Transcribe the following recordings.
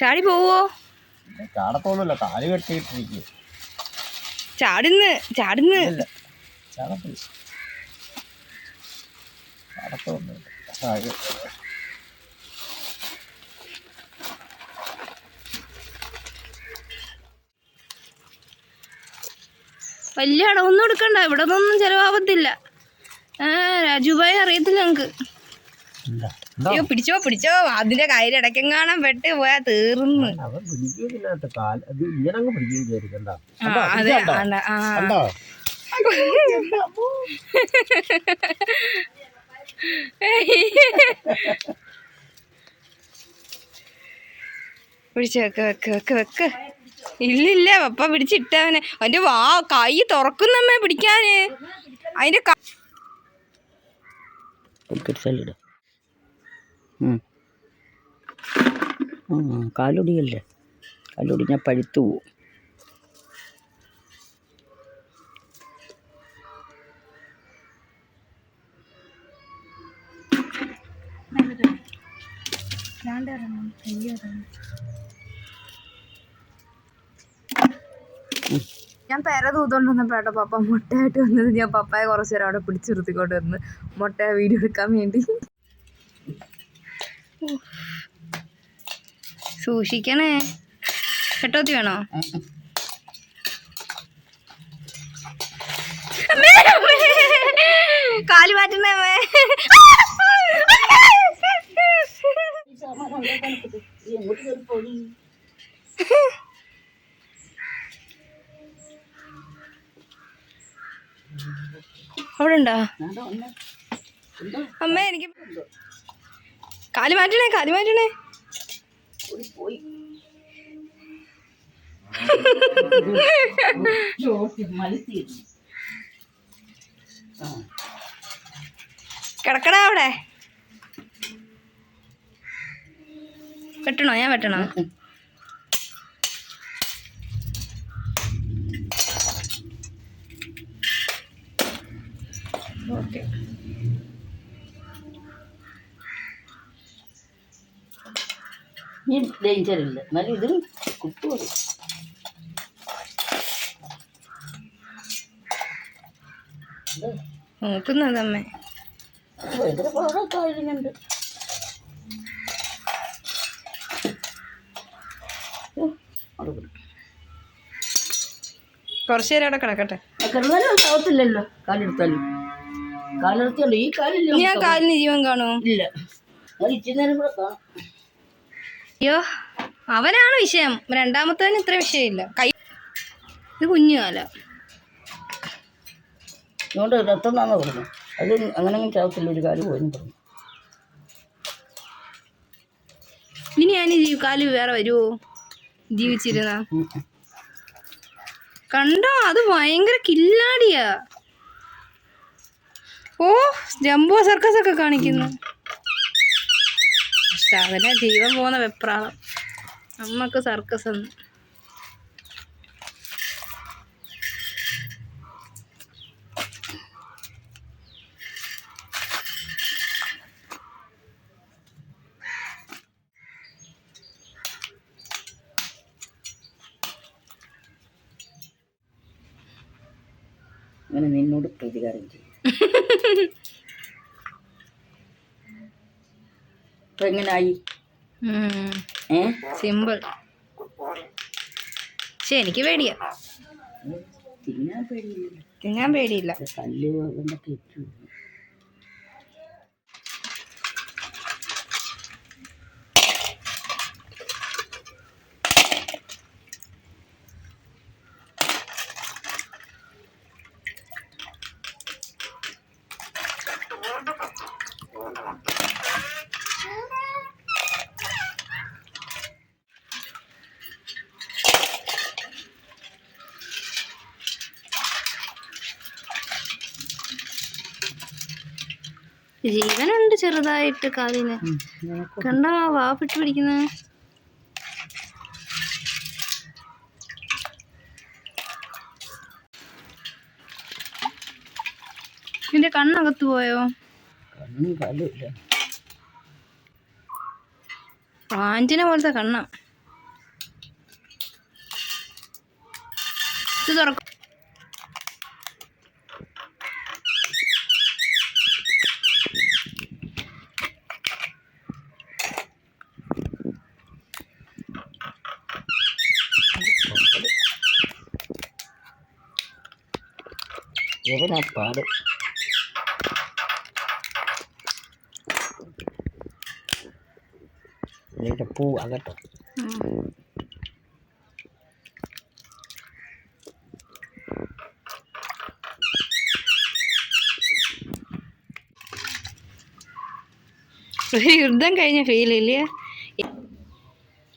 ചാടി പോവോ? ചാടത്തോന്നുമില്ല കാൽ കെട്ടിയിട്ടിരിക്കും ചാടുന്ന് ചാടുന്ന്. വല്യ അടവൊന്നും എടുക്കണ്ട. ഇവിടെ ഒന്നും ചെലവാകത്തില്ല ആ രാജുഭായി അറിയത്തില്ല നമുക്ക് അയ്യോ പിടിച്ചോ പിടിച്ചോ. അതിന്റെ കയ്യിൽ ഇടയ്ക്കെങ്ങാണം വെട്ട് പോയാ തീർന്ന്. അത് പിടിച്ച് വെക്ക് വെക്ക് വെക്ക് വെക്ക്. ഇല്ലില്ല പപ്പ പിടിച്ചിട്ടവനെ. അവന്റെ വാ കൈ തുറക്കുന്നമ്മേ പിടിക്കാന്. അതിന്റെ ക- കാലൊടിയല്ലേ? കാലൊടിഞ്ഞാൽ പഴുത്തു പോവും. ഞാൻ പെര തൂത്തോണ്ടിരുന്നപ്പോ ഏട്ടാ പപ്പ മുട്ടയായിട്ട് വന്നത്. ഞാൻ പപ്പായെ കുറച്ചു നേരം അവിടെ പിടിച്ചു നിർത്തിക്കൊണ്ട് വന്ന് മുട്ട വീഡിയോ എടുക്കാൻ വേണ്ടി. സൂക്ഷിക്കണേ കെട്ടോത്തി വേണോ. കാൽ മാറ്റുന്നേ. അവിടെ ഉണ്ടോ അമ്മ എനിക്ക് കാൽ മാറ്റണേ കാൽ മാറ്റണേ. കിടക്കടാ അവിടെ. വെട്ടണോ? ഞാൻ വെട്ടണോ? ഓക്കെ. ഈ ഉണ്ട് എന്നാലും ഇത് കുത്തുമതി നോക്കുന്നതമ്മേ. ഭയങ്കര പാടൊക്കെ ആയിരുന്നുണ്ട് കുറച്ചു നേരം അവിടെ കിടക്കട്ടെ. കിടന്നാലും ചാവത്തില്ലല്ലോ കാലെടുത്താലും. കാലെടുത്തല്ലോ ഈ കാലില്ല ഞാൻ കാലിന് ജീവൻ കാണുമോ? ഇല്ല. അത് ഇച്ചിരി നേരം കൂടെ കാണും. അയ്യോ അവനാണ് വിഷയം. രണ്ടാമത്തവന് ഇത്ര വിഷയമില്ല. കൈ ഇത് കുഞ്ഞു കാല. അതുകൊണ്ട് രക്തം തന്നെ പറഞ്ഞു അത് അങ്ങനെ ചാവത്തില്ല ഒരു കാൽ പോയെന്ന് പറഞ്ഞു. ഇനി ഞാൻ ഈ കാൽ വേറെ വരുമോ ജീവിച്ചിരുന്ന? കണ്ടോ അത് ഭയങ്കര കില്ലാടിയാ. ഓ ജംബോ സർക്കസ് ഒക്കെ കാണിക്കുന്നു. പക്ഷെ ജീവൻ പോകുന്ന വെപ്രാളം. നമുക്ക് സർക്കസ് എന്ന്. അങ്ങനെ നിന്നോട് പ്രതികാരം ചെയ്യും ഇപ്പൊ എങ്ങനായി സിമ്പിൾ പക്ഷെ എനിക്ക് പേടിയാ. തിന്നാൻ പേടിയില്ലല്ലോ തിന്നാൻ പേടിയില്ല. കല്ല് എന്തൊക്കെ ഇട്ടു. ജീവനുണ്ട് ചെറുതായിട്ട് കാലിന്. കണ്ടോ വാ പിട്ട് പിടിക്കുന്നത് നിന്റെ കണ്ണകത്ത് പോയോ? ആഞ്ചിനെ പോലത്തെ കണ്ണ. ഇത് തുറക്കും. എവനാ പാട്? ഇതിന്റെ പൂ അകട്ടോ യുദ്ധം കഴിഞ്ഞ ഫീലില്ലേ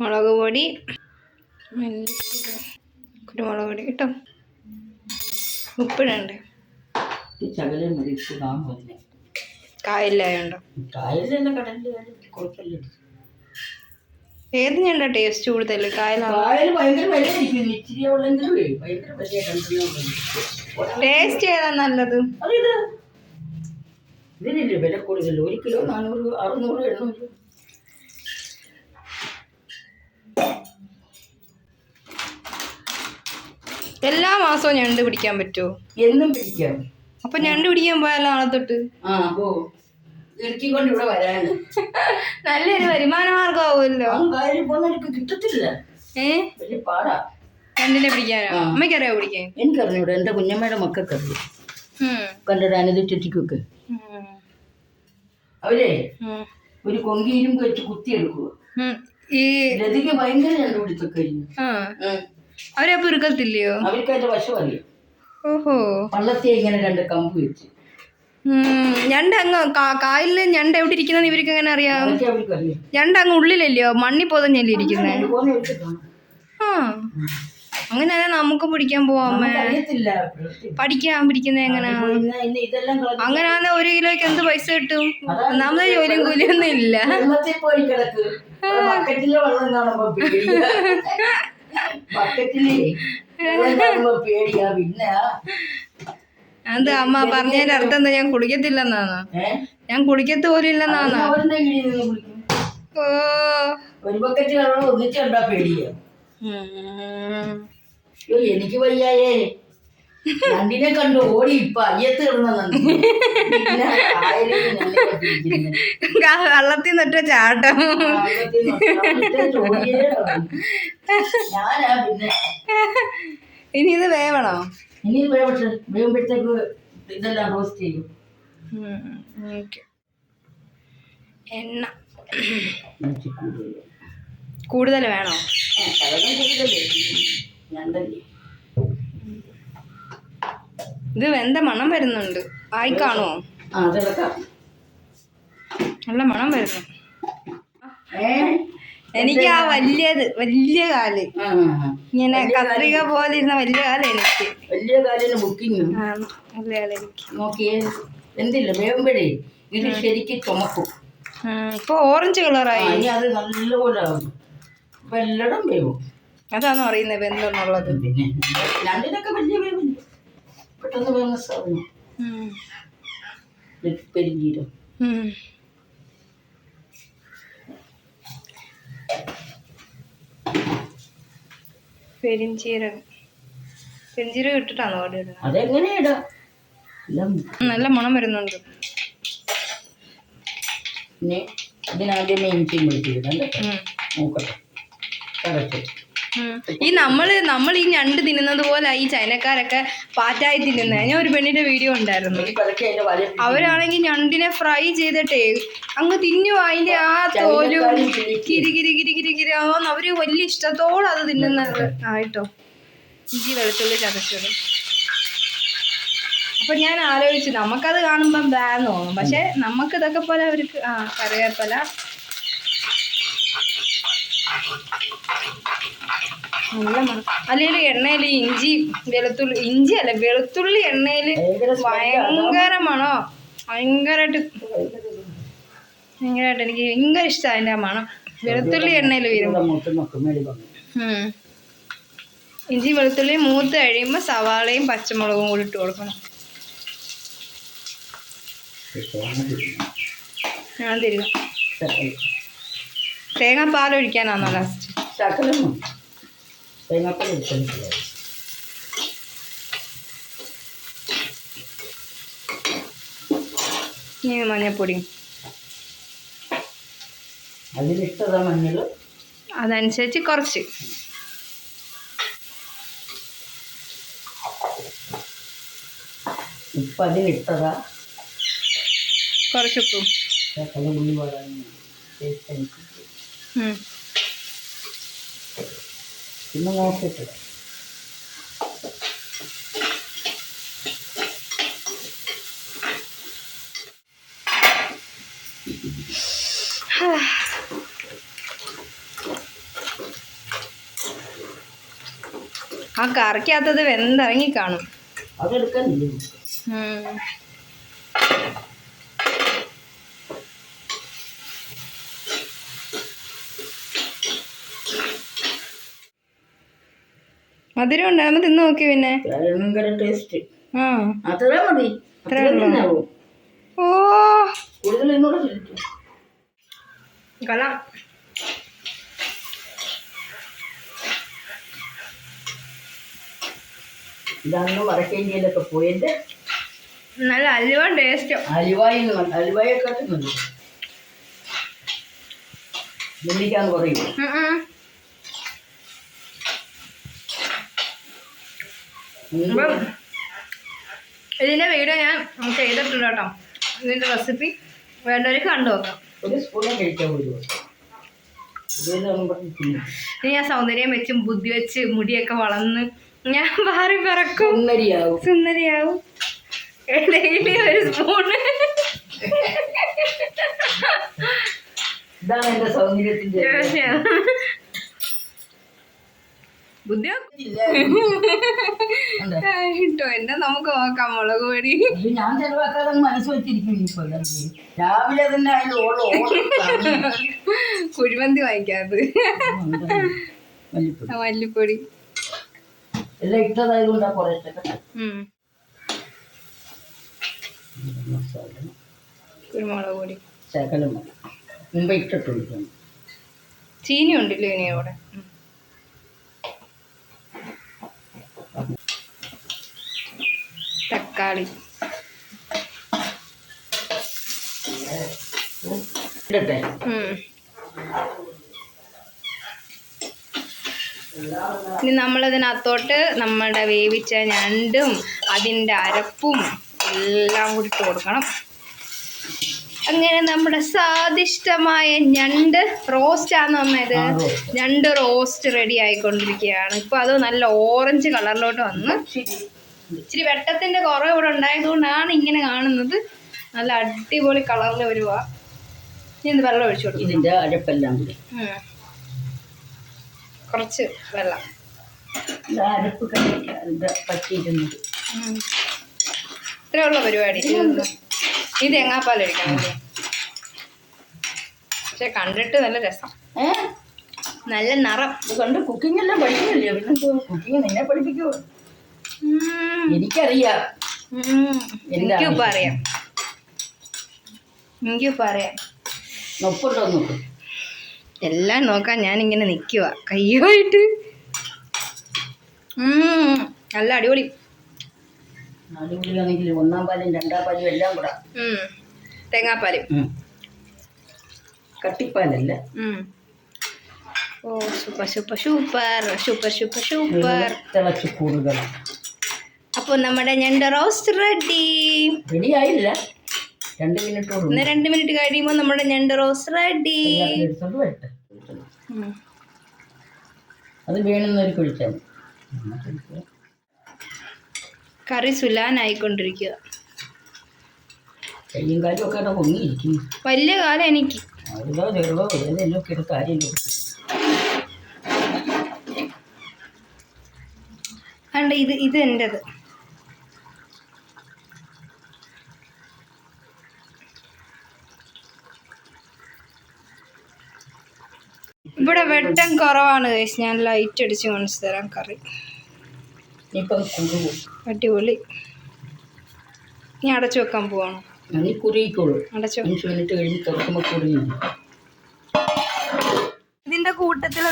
മുളക് പൊടി. കുരുമുളക് പൊടി കേട്ടോ. ഉപ്പിടണ്ടേ? ചകലം മതി ഇപ്പൊ നാം പറ്റില്ല കായില്ലായോണ്ടോ കുഴപ്പമില്ല. ഏത് ഞണ്ട ടേസ്റ്റ് കൂടുതൽ കായലാണോ കായൽ ഭയങ്കര വിലയായിരിക്കും. ഇച്ചിരി ഉള്ളെങ്കിലും ഭയങ്കര വിലയാ കണ്ടിട്ടുണ്ടെങ്കിൽ ടേസ്റ്റ് ഏതാ നല്ലത്? അതിത്? ഇതിനില്ലേ വില കൂടുതൽ ഒരു കിലോ നാനൂറ് അറുന്നൂറ് എണ്ണൂറ്. എല്ലാ മാസവും ഞണ്ട് പിടിക്കാൻ പറ്റുമോ എന്നും പിടിക്കാം. അപ്പൊ ഞണ്ട് പിടിക്കാൻ പോയാലോ നാളെ തൊട്ട്? ആ പോ. ഇറക്കിക്കൊണ്ട് ഇവിടെ വരാന്. നല്ലൊരു വരുമാന മാർഗമാവുമല്ലോ എനിക്ക് കിട്ടത്തില്ല. ഏ? വലിയ പാടാ. ഞണ്ടിനെ പിടിക്കാനോ? ആ. അമ്മയ്ക്കറിയാവോ പിടിക്കാൻ? എനിക്കറിഞ്ഞൂടെ എന്റെ കുഞ്ഞമ്മയുടെ അനതിറ്റൊക്കെ ഉം. അവരെ. ഒരു കൊങ്കിയിരുമ്പ് വെച്ച് കുത്തിയെടുക്കുക. ഈ ലതിക്ക് ഭയങ്കര കണ്ടുപിടിച്ചൊക്കെ അവരെ ആ. അവരപ്പൊ ഇറുക്കത്തില്ലയോ അവർക്ക് അതിന്റെ വശം അറിയാം. ഓഹോ. പള്ളത്തെ ഇങ്ങനെ രണ്ട് കമ്പ് വെച്ച്. ഞണ്ട് അങ്ങ് കാ- കായലിൽ ഞണ്ട് എവിടെ ഇരിക്കുന്ന ഇവർക്ക് എങ്ങനെ അറിയാം? ഞണ്ട് അങ്ങ് ഉള്ളിലല്ലയോ? മണ്ണി പോതഞ്ഞല്ലേ ഇരിക്കുന്നേ ആ. അങ്ങനെ നമുക്ക് പിടിക്കാൻ പോവാം പഠിക്കാൻ പിടിക്കുന്നത് എങ്ങനെയാ ഇന്ന് ഇന്ന് അങ്ങനെയാണെ ഒരു കിലോയ്ക്ക് എന്ത് പൈസ കിട്ടും? ഒന്നാമത് ജോലിയും കൂലിയൊന്നും ഇല്ല. ബക്കറ്റിലെ പേടിയാ. പിന്നെ അത് അമ്മ പറഞ്ഞതിന്റെ അർത്ഥം എന്താ? ഞാൻ കുടിക്കത്തില്ലെന്നാണ് ഞാൻ കുടിക്കത്ത് പോലും ഇല്ലെന്നാണോ ഓ. ഒരു ബക്കറ്റ് വെള്ളം ഒന്നിച്ച് പേടിയാ. ഉം. എനിക്ക് വയ്യായേ. നണ്ടിനെ കണ്ട് ഓടി ഇപ്പൊ അയ്യത്ത് കിടന്ന നന്ദി വെള്ളത്തിൽ നിന്നിട്ട ചാട്ടം. ഇനി ഇത് വേവണോ? ഇനി വേവട്ടെ. വേവുമ്പോഴത്തേക്ക് ഇതെല്ലാം റോസ്റ്റ് ചെയ്യും. എണ്ണ. കൂടുതൽ വേണോ? ഞാൻ തന്നെ. ഇത് വെന്ത മണം വരുന്നുണ്ട്. ആയി കാണുമോ നല്ല മണം വരുന്നു. എനിക്ക് ആ വലിയത് വലിയ കാൽ. ഇങ്ങനെ കത്രിക പോലെ ഇരുന്ന വലിയ കാൽ എനിക്ക്. വലിയ കാലിന് ബുക്കിംഗ് വലിയ കാൽ എനിക്ക്. നോക്കിയേ. എന്തില്ല വേവുമ്പോഴേ ഇത് ശരിക്കും ചുമക്കും. ഇപ്പൊ ഓറഞ്ച് കളറായി. അത് നല്ലപോലെ എല്ലടും വേവും. അതാണോ അറിയുന്നത് വെന്തെന്നുള്ളത് പിന്നെ രണ്ടിനൊക്കെ വലിയ വേവില്ല? പെട്ടെന്ന് വേവുന്ന സാധനം ഉം. പെരിഞ്ചീരം ഉം. പെരിഞ്ചീരകം പെരിഞ്ചീരകം ഇട്ടിട്ടാണോ അവിടെ ഇടുന്നത് അതെങ്ങനെ ഇടാം എല്ലാം നല്ല മണം വരുന്നുണ്ട് പിന്നെ ഇതിനാദ്യമേ ഇഞ്ചിയും ഉം. നോക്കട്ടെ കറക്റ്റ്. ഈ നമ്മൾ നമ്മൾ ഈ ഞണ്ട് തിന്നുന്നത് പോലെ ഈ ചൈനക്കാരൊക്കെ പാറ്റായി തിന്നുന്നത് ഞാൻ ഒരു പെണ്ണിന്റെ വീഡിയോ ഉണ്ടായിരുന്നു. അവരാണെങ്കിൽ ഞണ്ടിനെ ഫ്രൈ ചെയ്തിട്ടേ അങ്ങ് തിന്നു. അതിന്റെ ആ തോലും കിരി കിരി കിരി കിരി. കിരി ആന്ന് അവർ വലിയ ഇഷ്ടത്തോടെ അത് തിന്നുന്നത്. ആയിട്ടോ ഇഞ്ചി വെളുത്തുള്ളി ചതച്ചത്. അപ്പൊ ഞാൻ ആലോചിച്ചു നമുക്കത് കാണുമ്പം ബാന്ന് തോന്നും. പക്ഷെ നമുക്ക് ഇതൊക്കെ പോലെ അവർക്ക് ആ കറിവേപ്പില. നല്ല മണം. അല്ലെങ്കിൽ എണ്ണയിൽ ഇഞ്ചി വെളുത്തുള്ളി ഇഞ്ചി അല്ല വെളുത്തുള്ളി എണ്ണയിൽ ഭയങ്കര മണോ ഭയങ്കരമായിട്ട് ഭയങ്കരമായിട്ട് എനിക്ക് ഭയങ്കര ഇഷ്ടമാണ് അതിന്റെ ആ മണം. വെളുത്തുള്ളി എണ്ണയിൽ വരുമ്പോൾ. ഇഞ്ചി വെളുത്തുള്ളി മൂത്ത് കഴിയുമ്പോൾ സവാളയും പച്ചമുളകും കൂടി ഇട്ട് കൊടുക്കണം. ഞാൻ തരുക തേങ്ങാപ്പാൽ ഒഴിക്കാനാണോ ലാസ്റ്റ് തേങ്ങാപ്പാൽ ഒഴിച്ചാൽ മതിയാവും ഇനി മഞ്ഞപ്പൊടി അതിലിട്ടതാ മഞ്ഞൾ അതനുസരിച്ച് കുറച്ച് ഉപ്പ് അതിലിട്ടതാ കുറച്ച് ഉപ്പും ടേസ്റ്റ് അനുസരിച്ച് പിന്നെ നോക്കട്ടെ ആ കറിക്കകത്തത് വെന്തിറങ്ങി കാണും. അതെടുക്കാനില്ലേ മധുരം ഉണ്ടാകുമ്പോ തിന്ന് നോക്കി പിന്നെ? ഭയങ്കര ടേസ്റ്റ് ആ. അത്രേ മതി. അത്രേ. തിന്നാവൂ ഓ. കൂടുതൽ എന്നോട് നല്ല അലുവ ടേസ്റ്റ് അലുവായി അലുവായൊക്കെ തിന്നു നെല്ലിക്കാന്ന് പറയും അപ്പം ഇതിന്റെ വീഡിയോ ഞാൻ ചെയ്തിട്ടുണ്ട് കേട്ടോ. ഇതിന്റെ റെസിപ്പി വേണ്ടവർക്ക് കണ്ടു നോക്കാം. ഇനി ഞാൻ സൗന്ദര്യം വെച്ചും ബുദ്ധി വെച്ച് മുടിയൊക്കെ വളർന്ന് ഞാൻ പാറി പിറക്കും. സുന്ദരിയാവും. സുന്ദരിയാവും. ഡെയിലി ഒരു സ്പൂണ് ഇതാണ് എന്റെ സൗന്ദര്യത്തിന്റെ ബുദ്ധി. കിട്ടോ എന്നെ നമുക്ക് നോക്കാം മുളക് പൊടി. ഞാൻ ചെലവാക്കാതെ മനസ്സ് വെച്ചിരിക്കും രാവിലെ തന്നെ. കുഴിമന്തി വാങ്ങിക്കാത് മല്ലിപ്പൊടി. എല്ലാം ഇട്ടതായത് കൊണ്ടാ കുറേശ്ശൊക്കെ ഉം. മസാല കുരുമുളക് പൊടി. ശകലം മതി. മുമ്പ് ഇട്ടിട്ടുണ്ട്. ചീനി ഉണ്ടല്ലോ ഇനി അവിടെ. തക്കാളി. ഇനി നമ്മളതിനകത്തോട്ട് നമ്മുടെ വേവിച്ച ഞണ്ടും അതിന്റെ അരപ്പും എല്ലാം കൂടി ഇട്ട് കൊടുക്കണം. അങ്ങനെ നമ്മുടെ സ്വാദിഷ്ടമായ ഞണ്ട് റോസ്റ്റ് ആണ് അമ്മയത് ഞണ്ട് റോസ്റ്റ് റെഡി ആയിക്കൊണ്ടിരിക്കുകയാണ്. ഇപ്പൊ അത് നല്ല ഓറഞ്ച് കളറിലോട്ട് വന്ന് ഇച്ചിരി വെട്ടത്തിന്റെ കുറവ് ഇവിടെ ഉണ്ടായതുകൊണ്ടാണ് ഇങ്ങനെ കാണുന്നത്. നല്ല അടിപൊളി കളറിൽ വരുക ഇനി ഇത് വെള്ളം ഒഴിച്ചു കൊടുക്കും. ഇതിന്റെ അരപ്പെല്ലാം കൂടി. കുറച്ച് വെള്ളം. ഇത് അരപ്പ് ഇത് പറ്റിയിരുന്നത് ഉം. ഇത്രേ ഉള്ള പരിപാടി. ഈ തേങ്ങാപ്പാൽ ഒഴിക്കണം പക്ഷെ കണ്ടിട്ട് നല്ല രസം. നല്ല നിറം. ഇത് കണ്ട് കുക്കിംഗ് എല്ലാം പഠിക്കുന്നില്ലേ? പിന്നെ കുക്കിംഗ് നിന്നെ പഠിപ്പിക്കുമോ. എനിക്കറിയാം? എനിക്കിപ്പോ അറിയാം എനിക്കിപ്പോ അറിയാം നൊപ്പുണ്ടോ നോക്കും. എല്ലാം നോക്കാൻ ഞാനിങ്ങനെ നിൽക്കുക കയ്യുമായിട്ട്. നല്ല അടിപൊളി. അടിപൊളിയാണെങ്കിൽ ഒന്നാം പാലും രണ്ടാം പാലും എല്ലാം കൂടെ. തേങ്ങാപ്പാൽ. കട്ടിപ്പാലല്ല. ഓ super super super super super super. തിളച്ച് കൂടുതൽ അപ്പോൾ നമ്മുടെ ഞണ്ട് റോസ്റ്റ് റെഡി. റെഡിയായില്ല. രണ്ട് മിനിറ്റ് ഇന്ന് രണ്ട് മിനിറ്റ് കഴിയുമ്പോൾ നമ്മുടെ ഞണ്ട് റോസ്റ്റ് റെഡി. അത് വേണമെന്നൊരു കുഴിച്ചാൽ കറി സുലാനായിക്കൊണ്ടിരിക്കുക കയ്യും കാലും ഒക്കെ അവിടെ പൊങ്ങിയിരിക്കുന്നു. വലിയ കാലം എനിക്ക്. അവിടുതോ ചെറുതോ ഏതെങ്കിലും ഒക്കെ കാര്യമില്ല അണ്ട ഇത് ഇത് എന്റെത് ഇവിടെ വെട്ടം കുറവാണ്. ഞാൻ ലൈറ്റ് അടിച്ച് കാണിച്ചു തരാം കറി. അടിപൊളി. ഞാൻ അടച്ചു വെക്കാൻ പോവാണ്. അടച്ചു. മിനിറ്റ് കഴിഞ്ഞ് തുറക്കുമ്പോൾ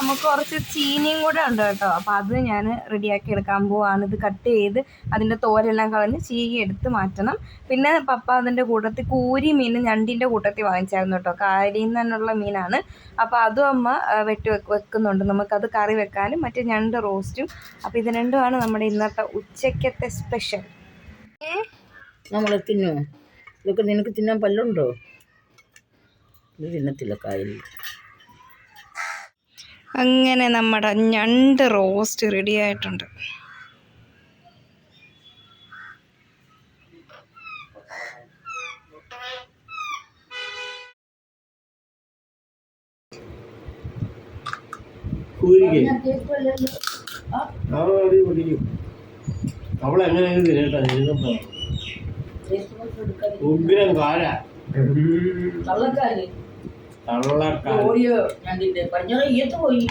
നമുക്ക് കുറച്ച് ചീനിയും കൂടെ ഉണ്ട് കേട്ടോ. അപ്പൊ അത് ഞാൻ റെഡിയാക്കി എടുക്കാൻ പോവാണ്. ഇത് കട്ട് ചെയ്ത് അതിന്റെ തോരെല്ലാം കളഞ്ഞ് ചീകി എടുത്ത് മാറ്റണം. പിന്നെ പപ്പ അതിന്റെ കൂട്ടത്തിൽ കൂരി മീൻ ഞണ്ടിന്റെ കൂട്ടത്തിൽ വാങ്ങിച്ചായിരുന്നു കേട്ടോ. കാരിയിൽ നിന്നുള്ള മീനാണ്. അപ്പോൾ അതും അമ്മ വെട്ടി വെക്ക് വെക്കുന്നുണ്ട്. നമുക്കത് കറി വെക്കാനും മറ്റേ ഞണ്ട് റോസ്റ്റും. അപ്പോൾ ഇത് രണ്ടുമാണ് നമ്മുടെ ഇന്നത്തെ ഉച്ചക്കത്തെ സ്പെഷ്യൽ. നമ്മൾ തിന്നോ? ഇതൊക്കെ നിനക്ക് തിന്നാൻ പല്ലുണ്ടോ? ഇത് തിന്നത്തില്ല കായൽ അങ്ങനെ നമ്മുടെ ഞണ്ട് റോസ്റ്റ് റെഡി ആയിട്ടുണ്ട്. അവളെങ്ങനെയാണ് തിരട്ടാ ഉഗ്രം കാല കള്ളക്കാൽ കള്ളക്കാല ഓടിയോ ഞണ്ടിന്റെ പറഞ്ഞ ഈയത്ത് പോയി.